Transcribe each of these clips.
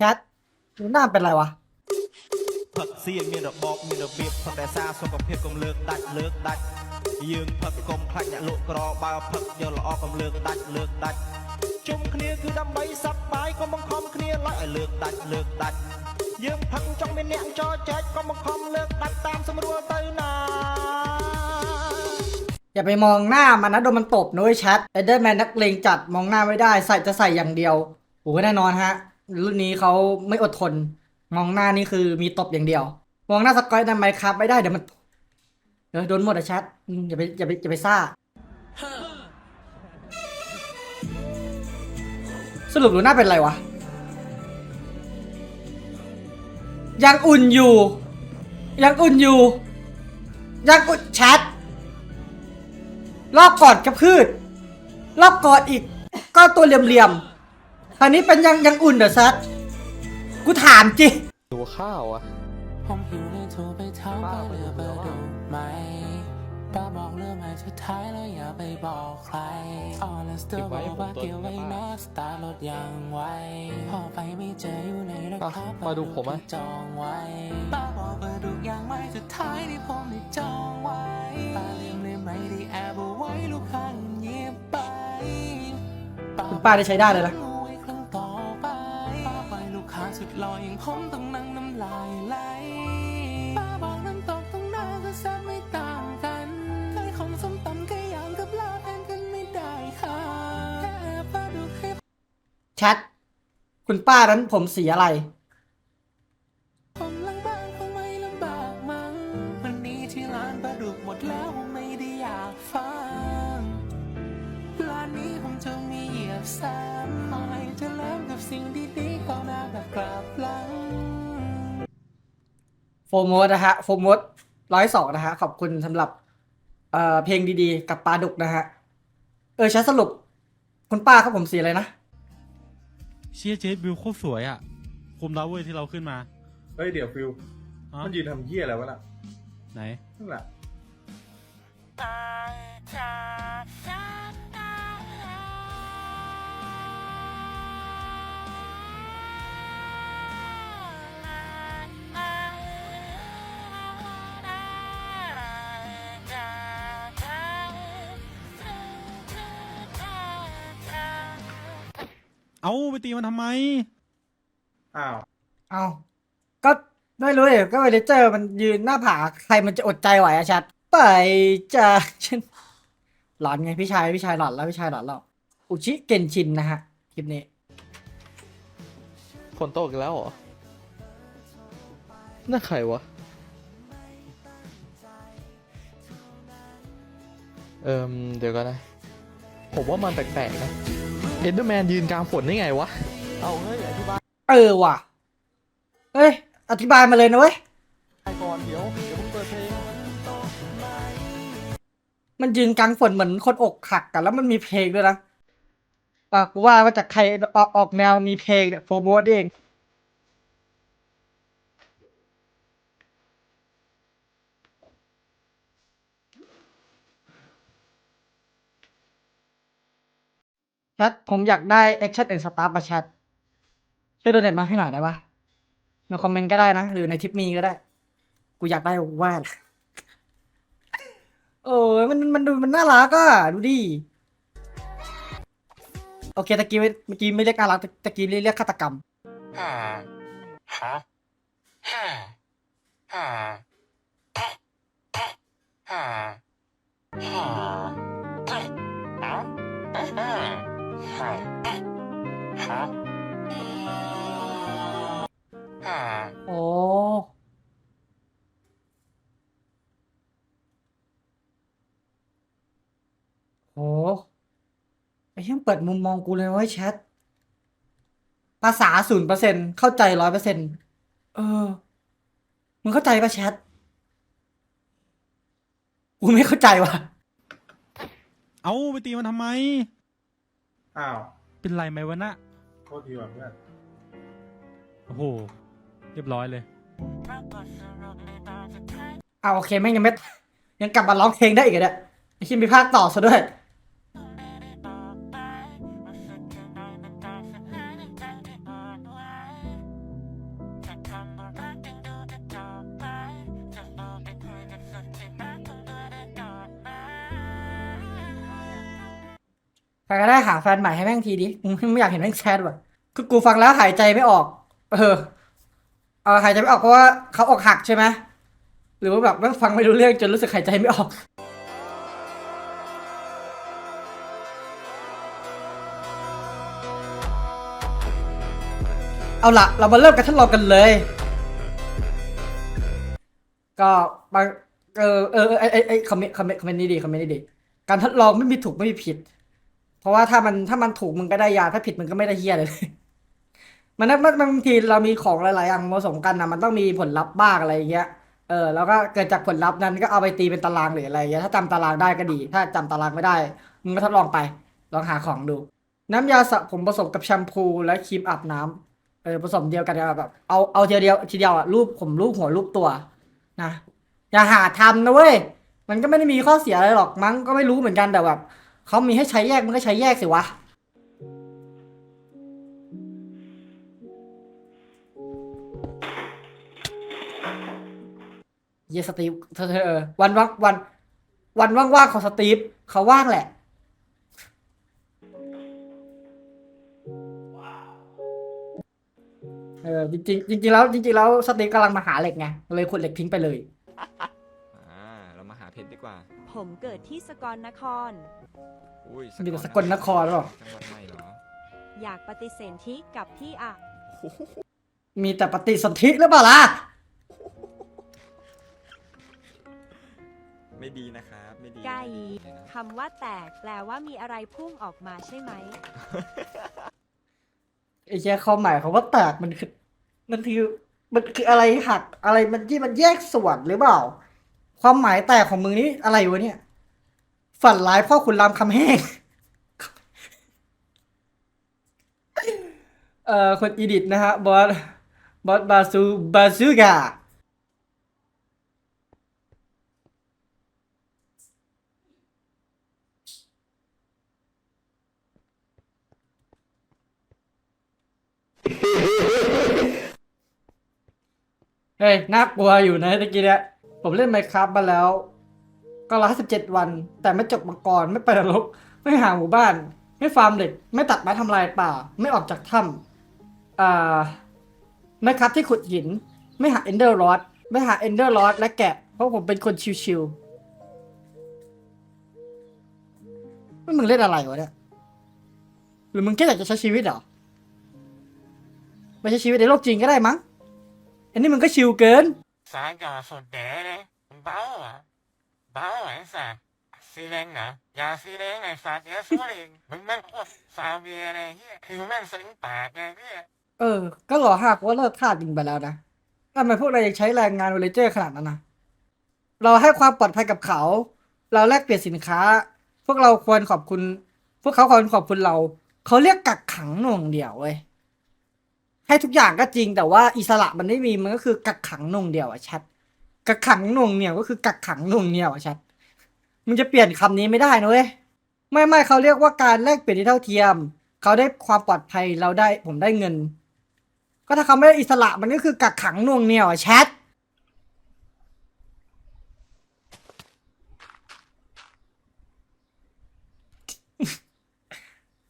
ชทดูหน้าเป็นไรวะ ផឹកសៀងមានរបបមានរបៀបផឹកតែសារសុខភាពកុំលើកដាច់លើកដាច់យើងផឹកកុំខ្លាចអ្នកលក់ក្របើផឹកយកល្អកុំលើកដាច់លើកដាច់ជុំគ្នាគឺដើម្បីសប្បាយកុំបង្ខំគ្នាឡើយឲ្យលើកដាច់លើកដាច់យើងផឹកចង់មានអ្នកចោចែកកុំបង្ខំលើកដាច់តាមស្រួលទៅណា อย่าไปมองหน้ามันนะโดนมันตบนะเว้ยแชทเอเดอร์แมนนักเลงจัดมองหน้าไม่ได้ใส่จะใส่อย่างเดียวโอ้โหแน่นอนฮะ รุ่นนี้เขาไม่อดทน มองหน้านี่คือมีตบอย่างเดียว มองหน้าสกอยในไมครับไม่ได้เดี๋ยวมันเดี๋ยวโดนหมดอะแชทอย่าไปอย่าไปอย่าไปซ่า สรุปหนูหน้าเป็นไรวะ ยังอุ่นอยู่ ยังอุ่นอยู่ ยังอุ่นแชทรอบกอดกับพืชรอบกอดอีก ก็ตัวเหลี่ยมๆ อันนี้เป็นยังยังอุ่นเหรอซัดกูถามจริงดูข้าวอะผมหิวเลยโทรไปถามป้าว่าไปเรือดูเบอแล้วร์อะดูไหมป้าบอกเรื่องไหมสุดท้ายแล้วอย่าไปบอกใครออลสเตอเก็ร์บบไว้อกให้ผมว่าตรวจเกี่ยวไว้นะป้านะสตาร์รถยังไวพอไปไม่เจออยู่ในนะอะครับมาดูผมอะที่จองไว้ป้าบอกเบอร์ดูยังไม่สุดท้ายที่ผมได้จองไว้ป้าลืมเลยไม่ได้แอบเอาไว้ลูกค้าเงียบไปคุณป้าได้ใช้ได้เลยนะ ผมต้องนั่งน้ำลายไหลป้าบอกน้ำตกตรงหน้าก็แซ่บไม่ต่างกันไก่ของส้มตำไก่ย่างกับลาบแทนกันไม่ได้ค่ะแค่ป้าดูให้แชทคุณป้านั้นผมสีอะไร โฟมดนะฮะโฟมดร้อยสองนะฮะขอบคุณสำหรับเอ่อเพลงดีๆ กับปลาดุกนะฮะ เออแชทสรุป คุณป้าครับผมสีอะไรนะ เชียเจสวิวโคตรสวยอะคุมดาวเว้ยที่เราขึ้นมาเฮ้ยเดี๋ยวฟิลฮะมันยืนทำเหี้ยอะไรวะน่ะไหน นั่นแหละ เอาไปตีมันทำไม อ้าวเอาก็ไม่รู้เลยก็เวเลเจอร์มันยืนหน้าผาใครมันจะอดใจไหวอะชัด ไปจากฉันหลอนไงพี่ชายพี่ชายหลอนแล้วพี่ชายหลอนแล้วอุชิเกนชินนะฮะคลิปนี้ฝนตกอีกแล้วเหรอน่าใครวะ เอิมเดี๋ยวกันนะ ผมว่ามันแปลกๆนะ เอนเดอร์แมนยืนกลางฝนได้ไงวะ เอาเฮ้ยอธิบายเออว่ะ เอ้ย อธิบายมาเลยนะเว้ย ก่อนเดี๋ยวเดี๋ยวผมเปิดเพลงมันยืนกลางฝนเหมือนคนอกหักกันแล้วมันมีเพลงด้วยนะปากว่ามาจากใครออกออกแนวมีเพลงเนี่ยโฟร์โมดเอง ชทผมอยากได้แอคชั่นเอ็นสตาร์มาแชทช่วยโดเนทมาให้หน่อยได้ปะในคอมเมนต์ก็ได้นะ หรือในทิปมีก็ได้ กูอยากได้วาดโอ้ยมันมันดูมันน่ารักอะ ดูดิ โอเคตะกี้เมื่อกี้ไม่เรียกน่ารักตะกี้เรียกฆาตกรรมฮ่าฮ่าฮ่า ปิดมุมมองกูเลยเว้ยแชท ภาษาศูนย์เปอร์เซ็นเข้าใจร้อยเปอร์เซ็นเออ มึงเข้าใจปะแชท กูไม่เข้าใจว่ะ เอาไปตีมันทำไม อ้าวเป็นไรไหมวะน่ะโทษทีว่ะเพื่อนโอ้โห เรียบร้อยเลย เอาโอเคแม่งยังไม่ ยังกลับมาร้องเพลงได้อีกเหรอเนี่ยไอ้ชิมมีภาคต่อซะด้วย ก็ได้หาแฟนใหม่ให้แม่งทีดิไม่อยากเห็นแม่งแชทว่ะคือกูฟังแล้วหายใจไม่ออก เออเออหายใจไม่ออกเพราะว่าเขาอกหักใช่ไหมหรือว่าแบบแม่งฟังไม่รู้เรื่องจนรู้สึกหายใจไม่ออกเอาละเรามาเริ่มกันทดลองกันเลย ก็บางเออเออเออไอไอไอคอมเมนต์คอมเมนต์คอมเมนต์นี้ดีคอมเมนต์นี้ดี การทดลองไม่มีถูกไม่มีผิด เพราะว่าถ้ามันถ้ามันถูกมึงก็ได้ยา ถ้าผิดมึงก็ไม่ได้เฮียเลย มันมันบางทีเรามีของหลายๆอย่างผสมกันนะมันต้องมีผลลัพธ์บ้างอะไรอย่างเงี้ยเออแล้วก็เกิดจากผลลัพธ์นั้นก็เอาไปตีเป็นตารางหรืออะไรเงี้ยถ้าจำตารางได้ก็ดี ถ้าจำตารางไม่ได้มึงก็ทดลองไป ลองหาของดู น้ำยาสระผมผสมกับแชมพูและครีมอาบน้ำเออผสมเดียวกันแบบเอาเอาทีเดียวทีเดียวอะรูปผมรูปหัวรูปตัวนะอย่าหาทำนะเว้ยมันก็ไม่ได้มีข้อเสียอะไรหรอกมั้งก็ไม่รู้เหมือนกันแต่แบบ เขามีให้ใช้แยกมันก็ใช้แยกสิวะ เยสตีฟเธอเธอวันว่างวัน วันว่างๆของสตีฟเขาว่างแหละ เออจริงๆจริงๆแล้วจริงๆแล้วสตีฟกำลังมาหาเหล็กไงเลยขุดเหล็กทิ้งไปเลย ผมเกิดที่สกลนคร อุ้ยมีแต่สกลนครหรือเปล่า จังหวัดใหม่เหรออยากปฏิเสธที่กับพี่อะมีแต่ปฏิสนธิหรือเปล่าล่ะ ไม่ดีนะครับ ไม่ดีไก่ไม่ดีเลยนะคำว่าแตกแปลว่ามีอะไรพุ่งออกมาใช่ไหม ไอ้แค่ความหมายของว่าแตกมันคือ มันคือ มันคืออะไรหักอะไรมันที่มันแยกส่วนหรือเปล่า ความหมายแตกของมึงนี่อะไรวะเนี่ย ฝันร้ายพ่อขุนรามคำแห้งเอ่อคนอีดิทนะฮะบอสบอสบาซูบาซูกาเฮ้ยน่ากลัวอยู่นะตะกี้เนี่ย ผมเล่นไมครับมาแล้ว ก็ร้อยสิบเจ็ดวัน แต่ไม่จบมังกรไม่ไปนรก ไม่หาหมู่บ้าน ไม่ฟาร์มเหล็ก ไม่ตัดไม้ทำลายป่า ไม่ออกจากถ้ำอ่าไม่ครับที่ขุดหิน ไม่หาเอนเดอร์ลอดไม่หาเอนเดอร์ลอดและแกะ เพราะผมเป็นคนชิวๆม่มึงเล่นอะไรวะเนี่ยหรือมึงแค่อยากจะใช้ชีวิตเหรอไม่ใช่ชีวิตในโลกจริงก็ได้มั้งอันนี้มึงก็ชิวเกิน สายกาสดแดเลยบ้าเหรอบ้าเหรอไอ้สัตว์ซีเรงเหรอยาซีเรงไอ้สัตว์เยอะสุดเองมึงม่งโคตรซาเวียอะไรเฮียคือแม่งสิงปากไงพี่เออ ก็หล่อหักว่าเลิกทาสจริงไปแล้วนะทำไมพวกเรายังใช้แรงงานวอเลเจอร์ขนาดนั้นนะ เราให้ความปลอดภัยกับเขา เราแลกเปลี่ยนสินค้า พวกเราควรขอบคุณ พวกเขาควรขอบคุณเรา เขาเรียกกักขังหน่วงเดียวเว้ย ให้ทุกอย่างก็จริงแต่ว่าอิสระมันไม่มีมันก็คือกักขังหน่งเดียวอะชัด กักขังหน่งเนียก็คือกักขังหน่งเนียวอะชัดมึงจะเปลี่ยนคำนี้ไม่ได้นะเว้ยไม่ไม่เขาเรียกว่าการแลกเปลี่ยนที่เท่าเทียม เขาได้ความปลอดภัยเราได้ผมได้เงิน ก็ถ้าเขาไม่ได้อิสระมันก็คือกักขังหน่วงเหนียวอะแชท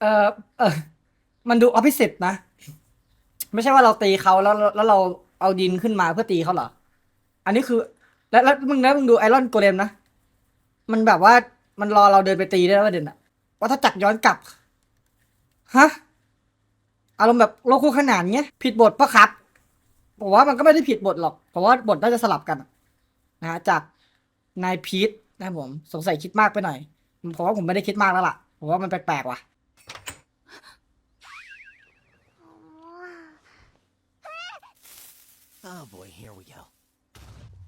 เออเออมันดูออ p ิ s ิ t นะ ไม่ใช่ว่าเราตีเขาแล้วแล้วเราเอาดินขึ้นมาเพื่อตีเขาเหรอ อันนี้คือ แล้วแล้วมึงนะมึงดูไอรอนโกเลมนะ มันแบบว่ามันรอเราเดินไปตีได้แล้วประเด็นอะว่าถ้าจักรย้อนกลับ ฮะ อารมณ์แบบโลกคู่ขนานเงี้ย ผิดบทปะครับ ผมว่ามันก็ไม่ได้ผิดบทหรอก เพราะว่าบทน่าจะสลับกันนะฮะจากนายพีทนะครับผม สงสัยคิดมากไปหน่อย ผมว่าผมไม่ได้คิดมากแล้วล่ะ ผมว่ามันแปลกๆว่ะ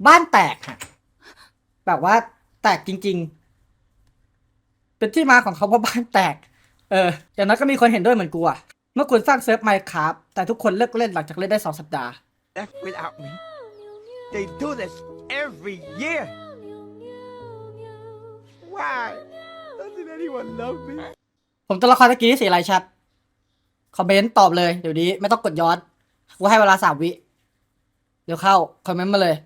บ้านแตกฮะแบบว่าแตกจริง ๆ เป็นที่มาของเขาว่าบ้านแตก เออ อย่างนั้นก็มีคนเห็นด้วยเหมือนกูอะเมื่อคุณสร้างเซิร์ฟไมค์ครับแต่ทุกคนเลิกเล่นหลังจากเล่นได้สองสัปดาห์ Left without me they do this every year why doesn't anyone love me ผมตัวละครตะกี้สีอะไรชัด คอมเมนต์ตอบเลย เดี๋ยวนี้ไม่ต้องกดย้อน กูให้เวลาสามวิ เดี๋ยวเข้า คอมเมนต์มาเลย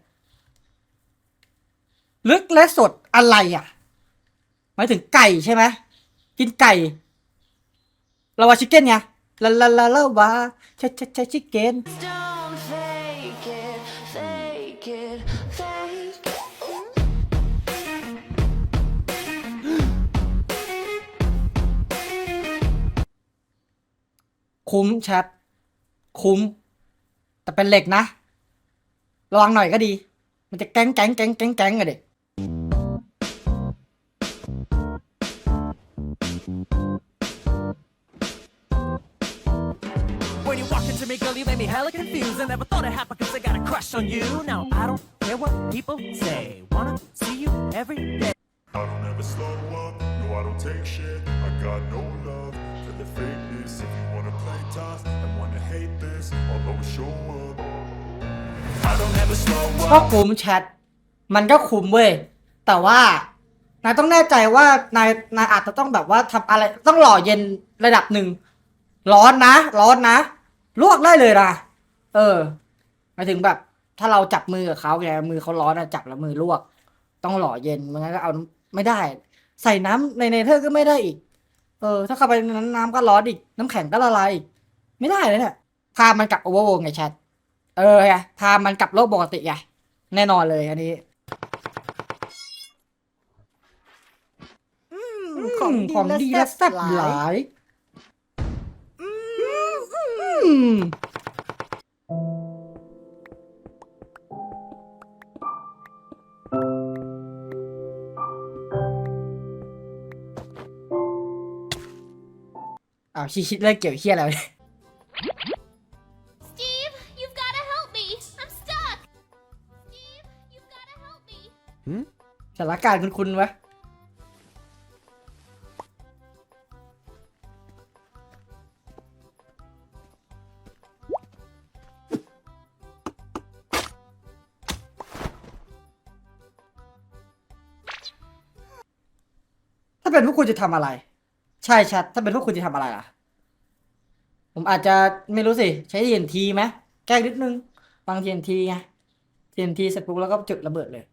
ลึกและสดอะไรอะ หมายถึงไก่ใช่ไหมกินไก่ลาวาชิคเก้นไงลาลาลาลาวาใช่ใช่ใช่ชิคเก้น Don't fake it, fake it, fake it. คุ้มแชทคุ้ม แต่เป็นเหล็กนะ ระวังหน่อยก็ดี มันจะแก๊งแก๊งแก๊งแก๊งแก๊งอะเด็ก When you walk into me, girl, you made me hella confused. I never thought it happened cause I got a crush on you. Now, I don't care what people say. Wanna see you every day. I don't ever slow up, no I don't take shit I got no love for the fakeness If you wanna play tough and wanna hate this I'll always show up I don't ever slow ก็ up คุ้มแชท มันก็คุ้มเว้ย แต่ว่านายต้องแน่ใจว่านายนายอาจจะต้องแบบว่าทำอะไรต้องหล่อเย็นระดับหนึ่ง ร้อนนะ ร้อนนะ ลวกได้เลยนะเออหมายถึงแบบ ถ้าเราจับมือกับเขาไงมือเขาร้อนอะจับแล้วมือลวก ต้องหล่อเย็นไมันงั้นก็เอาไม่ได้ ใส่น้ำในเนเธอร์ก็ไม่ได้อีก เออ ถ้าเข้าไปในนั้นน้ำก็ร้อนอีก น้ำแข็งก็ละลายอีกไม่ได้เลยเนี่ยพามันกลับโอเวอร์โวไงแชทเออไงพามันกลับโลกปกติไงแน่นอนเลยอันนี้ของของดีและแซ่บหลาย อืมอ้าวชิชิเลิกเกี่ยวเฮียแล้ว Steve, you've got to help me. I'm stuck. Steve, you've got to help me. สถานการณ์คุณคุณวะ เป็นพวกคุณจะทำอะไร ใช่ชัด ถ้าเป็นพวกคุณจะทำอะไรล่ะ ผมอาจจะไม่รู้สิ ใช้เทียนทีไหมแกล้งนิดนึงบางเทียนทีไงเทียนทีเสร็จปุ๊บแล้วก็จุดระเบิดเลย